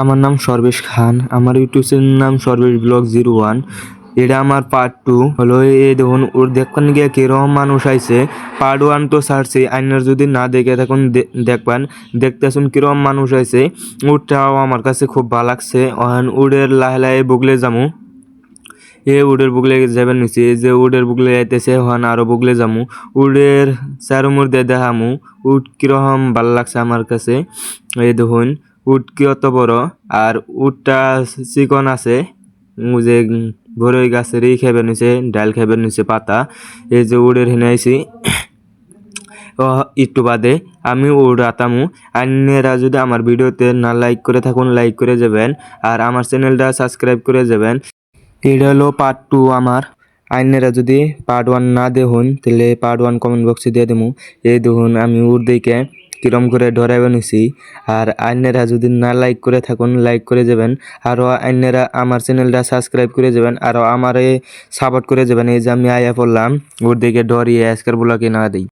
আমার নাম সর্বেশ খান, আমার ইউটিউব চ্যানেল নাম সর্বেশ ব্লগ জিরো ওয়ান। এটা আমার পার্ট টু হলো এই দেখুন, ওর দেখবেন গিয়ে কীরকম মানুষ আইছে। পার্ট ওয়ান তো ছাড়ছি, আইনার যদি না দেখে থাকুন দেখবেন। দেখতেছুন কীরকম মানুষ আইছে। উঠটাও আমার কাছে খুব ভালো লাগছে। উডের লাহে লাহে বুগলে যামু। এ উডের বুগলে যাবেন নিচে যে উডের বুগলে যাইতেছে হন আরও বুগলে যামু। উডের চারুমুর দিয়ে দেখামু। উড কীরকম ভালো লাগছে আমার কাছে। এই দেখুন উড কি অত বড়, আর উডটা চিকন আছে যে বড়ই গাছের ই খেবে নিছে, ডাল খেবে নিছে পাতা, এই যে উডের হেনে আইছি। ও, একটু বাদে আমি উড় উড়াতামু। আন্যেরা যদি আমার ভিডিওতে না লাইক করে থাকুন লাইক করে যাবেন, আর আমার চ্যানেলটা সাবস্ক্রাইব করে যাবেন। এটা হলো পার্ট টু আমার। আইনেরা যদি পার্ট ওয়ান না দেখুন, তাহলে পার্ট ওয়ান কমেন্ট বক্সে দিয়ে দেবো এই দেখুন আমি উড় দিকে কিরম করে ডরাই বানিয়েছি আর আইনেরা যদি না লাইক করে থাকুন লাইক করে যাবেন। আরও আইনেরা আমার চ্যানেলটা সাবস্ক্রাইব করে যাবেন আরও আমারে সাপোর্ট করে যাবেন। এই যে আমি আয়া পড়লাম, ওর দিকে ডরিয়ে আজকের বলা না দিই।